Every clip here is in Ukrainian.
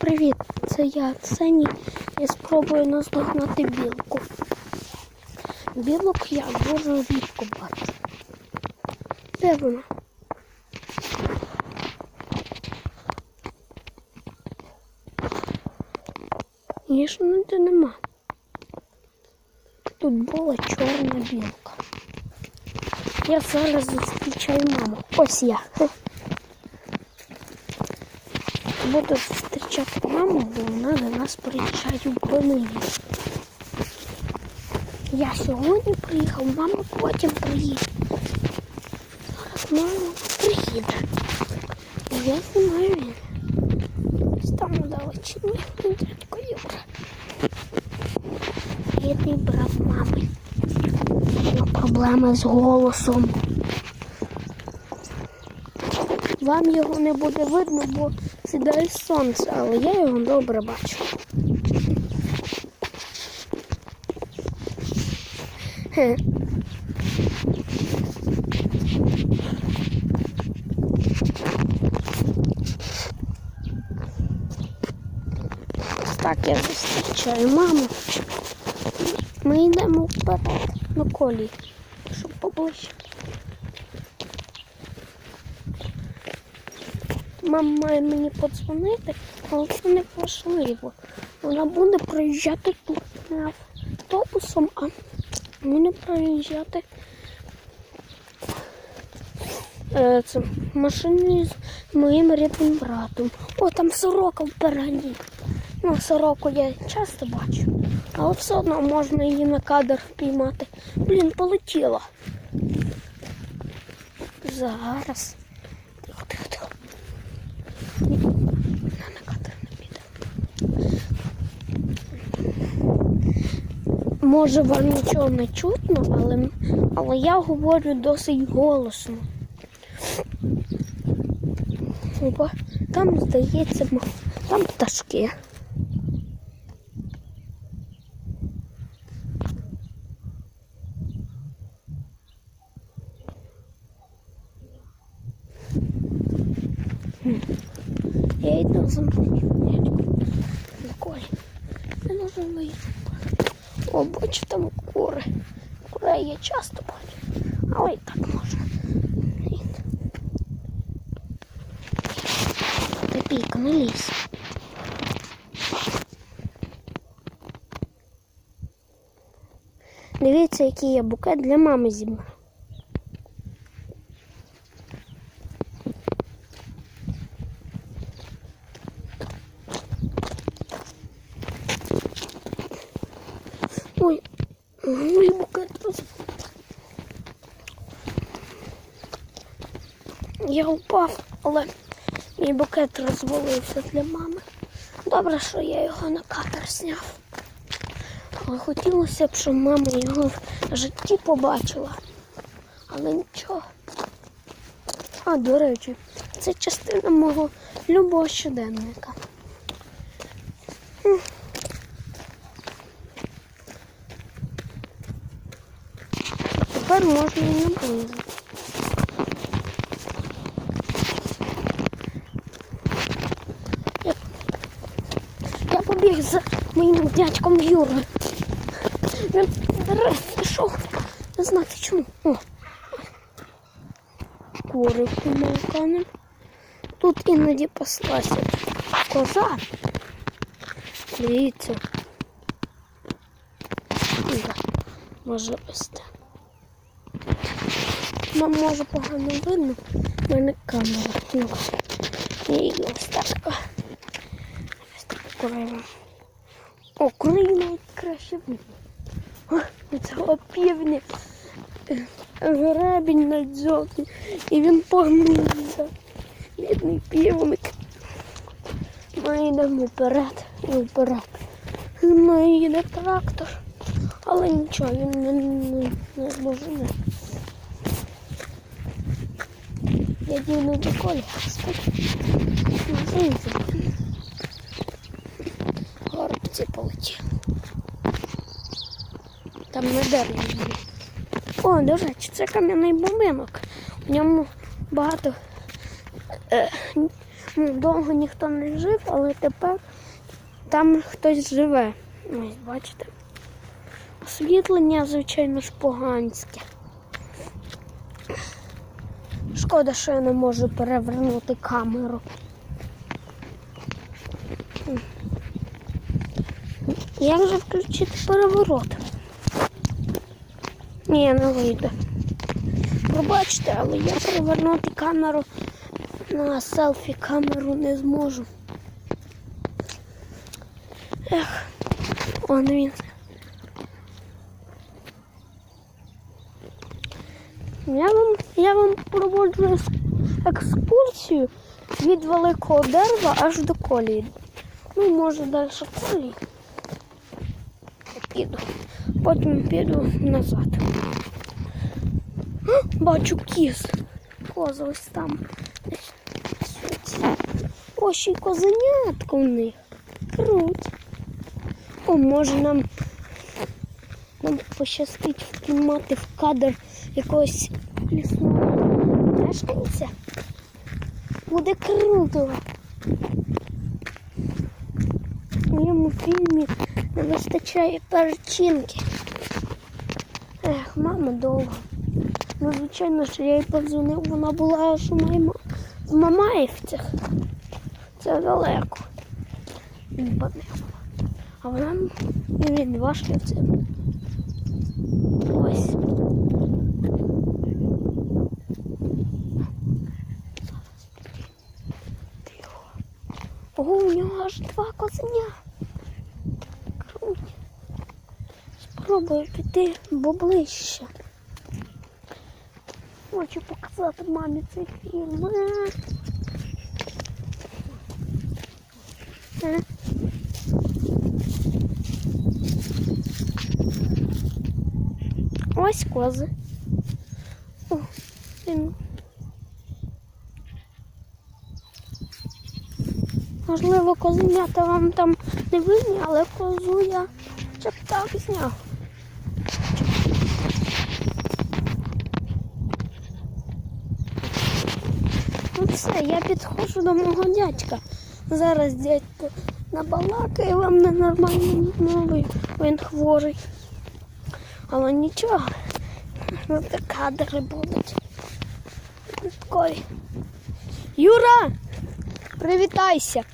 Привіт, це я, Сені. Я спробую наздогнати білку. Білок я дуже рідко бачу. Де вона? Її ж ніде нема. Тут була чорна білка. Я зараз зустрічаю маму. Ось я. Буду зустрічати маму, бо вона до нас приїжджає в понеділок. Я сьогодні приїхав, мама потім приїде. Зараз мама приїде. Я знімаю він. Там удалечині дядько Юра. Рідний брат мами. На проблеми з голосом. Вам його не буде видно, бо сідає сонце, але я його добре бачу. Хе. Так я зустрічаю маму. Ми йдемо вперед на колі, щоб поближче. Мама має мені подзвонити, але це не. Вона буде проїжджати тут не автобусом, а буде проїжджати е, це, машиною з моїм рідним братом. О, там сорока впереді. Ну, сороку я часто бачу, але все одно можна її на кадр піймати. Блін, полетіла. Зараз. Тихо, тихо, тихо. Вона на кадр не піде. Може вам нічого не чутно, але, але я говорю досить голосно. Бо там, здається, там пташки. Я йду за мною. Коль, не можу вийти. О, бачу, там кури. Курей я часто бачу, але і так можна. Копійка, не лізь. Дивіться, який я букет для мами зібрав. Ой, мій букет. Я упав, але мій букет розвалився для мами. Добре, що я його на кадр зняв. Але хотілося б, щоб мама його в житті побачила. Але нічого. А, до речі, це частина мого любого щоденника. Тепер можна і наблизити. Я, я побіг за моїм дядьком Юрою. Він дерев пішов. Не знати чому. О. Кури помилкани. Тут іноді паслася коза. Дивіться. Да. Ось так. Нам може погано видно, в мене камера. Ну, і ось так. Ось так курили навіть краще видно. О, Цього півня. е, Гребінь надзьотний. І він погнувся. Бідний півник. Ми йдемо вперед і вперед. Ми їде трактор. Але нічого, він не, не, не дожене. Я діну до колі. Зайці. Горобці полетіли. Там на дереві. О, до речі, це кам'яний будинок. В ньому багато е, ну, довго ніхто не жив, але тепер там хтось живе. Ось бачите. Освітлення, звичайно ж, поганське. Шкода, що я не можу перевернути камеру. Як же включити переворот? Ні, не вийде. Пробачте, але я перевернути камеру на селфі камеру не зможу. Ех, он він. Я вам, я вам проводжу екскурсію від великого дерева аж до колії. Ну, може, далі колії. Піду. Потім піду назад. Бачу кіз. Коза ось там. Ось ще й козенятко в них. Круть. О, може нам, нам пощастить впіймати в кадр якогось лісного мешканця. Буде круто. В моєму фільмі не вистачає перчинки. Ех, мама довго. Ну, звичайно, що я їй подзвонив, вона була аж у в Мамаївцях. Це далеко. А вона і від Вашківців. Ось. Тихо. О, у нього аж два козеня. Круть. Спробую піти поближче. Хочу показати мамі цей фільм. Ось кози. О, він. Можливо, козенята вам там не видні, але козу я щоб так зняв. Ну все, я підходжу до мого дядька. Зараз дядько набалакає вам ненормальною мовою, він хворий. Але нічого, ну, це кадри будуть. Такий. Юра! Привітайся!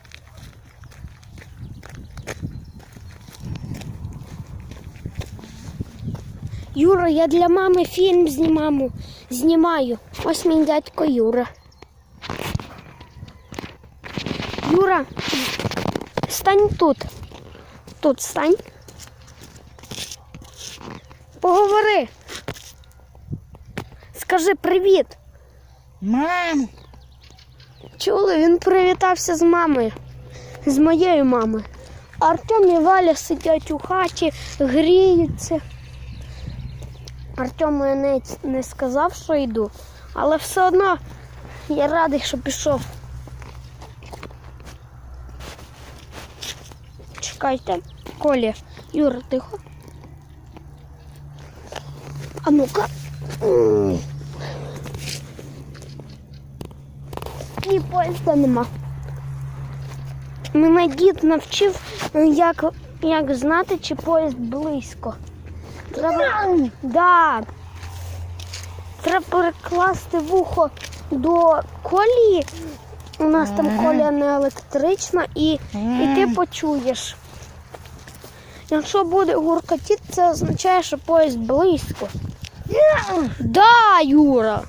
Юра, я для мами фільм знімаю. знімаю. Ось мій дядько Юра. Юра, стань тут. Тут стань. Поговори. Скажи привіт. Мам, Чули, він привітався з мамою, з моєю мамою. Артем і Валя сидять у хаті, гріються. Артему я не, не сказав, що йду, але все одно я радий, що пішов. Чекайте, Коля, Юра, тихо. А ну-ка. І поїзда нема. Мене дід навчив, як, як знати, чи поїзд близько. Треба, да. Треба перекласти вухо до колії. У нас там колія не електрична, і, і ти почуєш. Якщо буде гуркотіт, це означає, що поїзд близько. Да, Юра.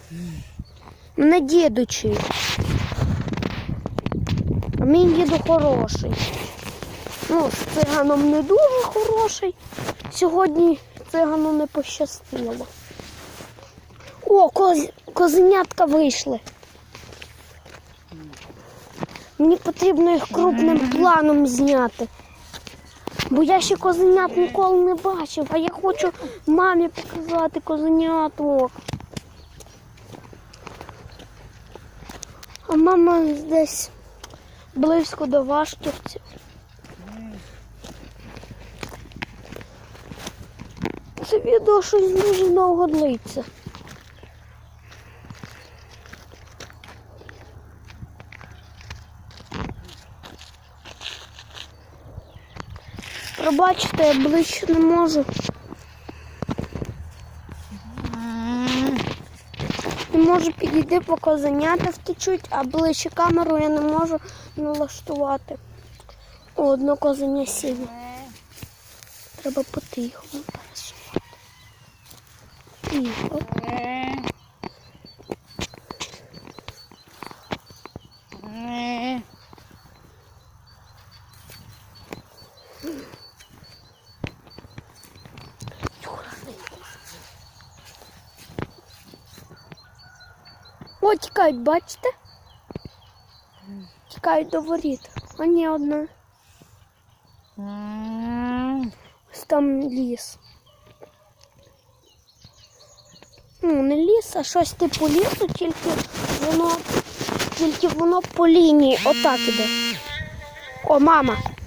Мене діду вчить. А мій діду хороший. Ну, з циганом не дуже хороший. Сьогодні цигану не пощастило. О, коз... козенятка вийшли. Мені потрібно їх крупним планом зняти. Бо я ще козенят ніколи не бачив, а я хочу мамі показати козеняток. А мама десь близько до Вашківців. це відео щось дуже наугодлиться. Пробачте, я ближче не можу. Не можу підійти, поки заняття втечуть, а ближче камеру я не можу налаштувати. О, одно козання сіло. Треба потихому. Тихо. О, тікають, бачите? Тікають до воріт. А ні, одна. Ось там ліс. Ну, не ліс, а щось типу лісу, тільки воно, тільки воно по лінії отак іде. О, мама.